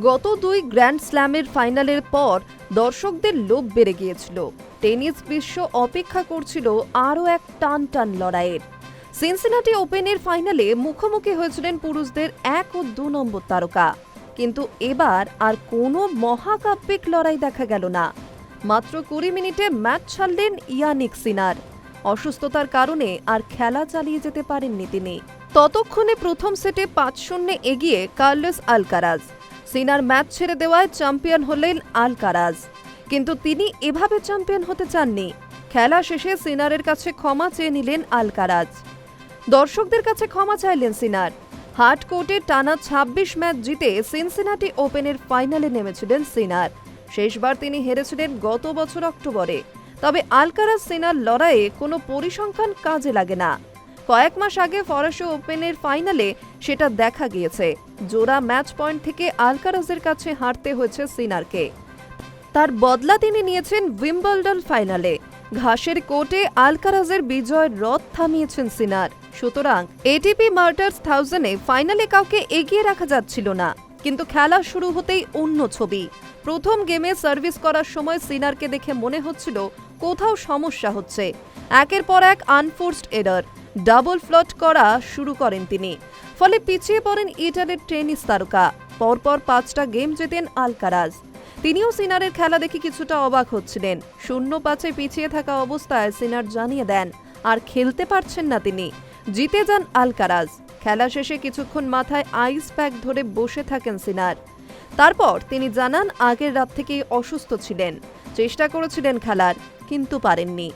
গত দুই গ্র্যান্ড স্ল্যামের ফাইনালের পর দর্শকদের লোভ বেড়ে গিয়েছিল। টেনিস বিশ্ব অপেক্ষা করছিল আরও এক টান টান লড়াইয়ের সিনসিনাটি ওপেনের ফাইনালে মুখোমুখি হয়েছিলেন পুরুষদের এক ও দু নম্বর তারকা। কিন্তু এবার আর কোনো মহাকাব্যিক লড়াই দেখা গেল না। মাত্র কুড়ি মিনিটে ম্যাচ ছাড়লেন ইয়ানিক সিনার। অসুস্থতার কারণে আর খেলা চালিয়ে যেতে পারেননি তিনি। ততক্ষণে প্রথম সেটে পাঁচ শূন্যে এগিয়ে কার্লোস আলকারাজ। সিনার ম্যাচ ছেড়ে দেওয়ায় চ্যাম্পিয়ন হলেন আলকারাজ। কিন্তু তিনি এভাবে চ্যাম্পিয়ন হতে চাননি। খেলা শেষে সিনারের কাছে ক্ষমা চেয়ে নিলেন আলকারাজ। দর্শকদের কাছে ক্ষমা চাইলেন সিনার। হার্ড কোর্টে টানা ২৬ ম্যাচ জিতে সিনসিনাটি ওপেনের ফাইনালে নেমেছিলেন সিনার। শেষবার তিনি হেরেছিলেন গত বছর অক্টোবরে। তবে আলকারাজ সিনার লড়াইয়ে কোনো পরিসংখ্যান কাজে লাগে না। কয়েক মাস আগে ফরাসি ওপেনের ফাইনালে সেটা দেখা গিয়েছে। জোড়া ম্যাচ পয়েন্ট থেকে আলকারাজের কাছে হারতে হয়েছে সিনারকে। তার বদলা তিনি নিয়েছেন উইম্বলডন ফাইনালে। ঘাসের কোর্টে আলকারাজের বিজয়ের রথ থামিয়েছেন সিনার। সুতরাং এটিপি মার্টার্স থাউজেন্ডে ফাইনালে কাউকে এগিয়ে রাখা যাচ্ছিল না। কিন্তু খেলা শুরু হতেই অন্য ছবি। প্রথম গেমে সার্ভিস করার সময় সিনারকে দেখে মনে হচ্ছিল কোথাও সমস্যা হচ্ছে। একের পর এক আনফোর্সড এরার ডাবল ফ্লট করা শুরু করেন তিনি। ফলে পিছিয়ে পড়েন ইটালির টেনিস তারকা। পরপর পাঁচটা গেম জেতেন আলকারাজ। তিনিও সিনারের খেলা দেখে কিছুটা অবাক হচ্ছিলেন। শূন্য পাঁচে পিছিয়ে থাকা অবস্থায় সিনার জানিয়ে দেন, আর খেলতে পারছেন না তিনি। জিতে যান আলকারাজ। খেলা শেষে কিছুক্ষণ মাথায় আইস প্যাক ধরে বসে থাকেন সিনার। তারপর তিনি জানান, আগের রাত থেকেই অসুস্থ ছিলেন। চেষ্টা করেছিলেন খেলার, কিন্তু পারেননি।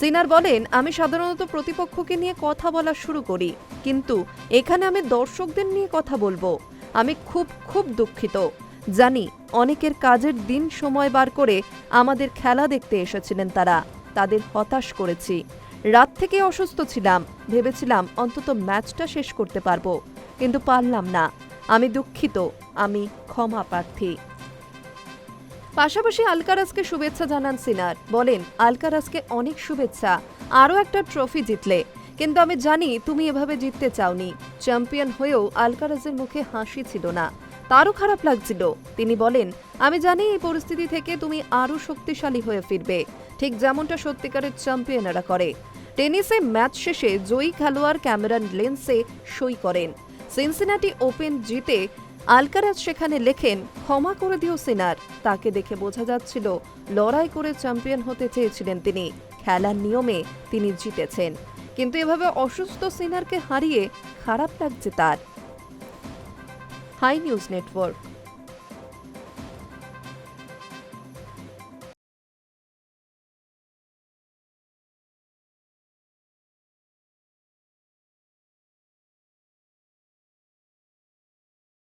সিনার বলেন, আমি সাধারণত প্রতিপক্ষকে নিয়ে কথা বলা শুরু করি, কিন্তু এখানে আমি দর্শকদের নিয়ে কথা বলব। আমি খুব খুব দুঃখিত। জানি, অনেকের কাজের দিন সময় বার করে আমাদের খেলা দেখতে এসেছিলেন তারা। তাদের হতাশ করেছি। রাত থেকে অসুস্থ ছিলাম। ভেবেছিলাম অন্তত ম্যাচটা শেষ করতে পারব, কিন্তু পারলাম না। আমি দুঃখিত। আমি ক্ষমা প্রার্থী। পাশাপাশি আলকারাজকে শুভেচ্ছা জানান সিনার। বলেন আলকারাজকে অনেক শুভেচ্ছা, আরও একটা ট্রফি জিতলে। কিন্তু আমি জানি তুমি এভাবে জিততে চাওনি। চ্যাম্পিয়ন হয়েও আলকারাজের মুখে হাসি ছিল না। তারও খারাপ লাগছিল। তিনি বলেন, আমি জানি এই পরিস্থিতি থেকে তুমি আরও শক্তিশালী হয়ে ফিরবে। ঠিক যেমনটা সত্যিকারের চ্যাম্পিয়নেরা করে। টেনিসে ম্যাচ শেষে জয়ী খেলোয়াড় ক্যামেরন লেন্সে সই করেন। সিনসিনাটি ওপেন জিতে আলকারাজ সেখানে লেখেন, ক্ষমা করে দিও সিনার। তাকে দেখে বোঝা যাচ্ছিল, লড়াই করে চ্যাম্পিয়ন হতে চেয়েছিলেন তিনি। খেলার নিয়মে তিনি জিতেছেন। কিন্তু এভাবে অসুস্থ সিনারকে হারিয়ে খারাপ লাগছে তার। Hi news network.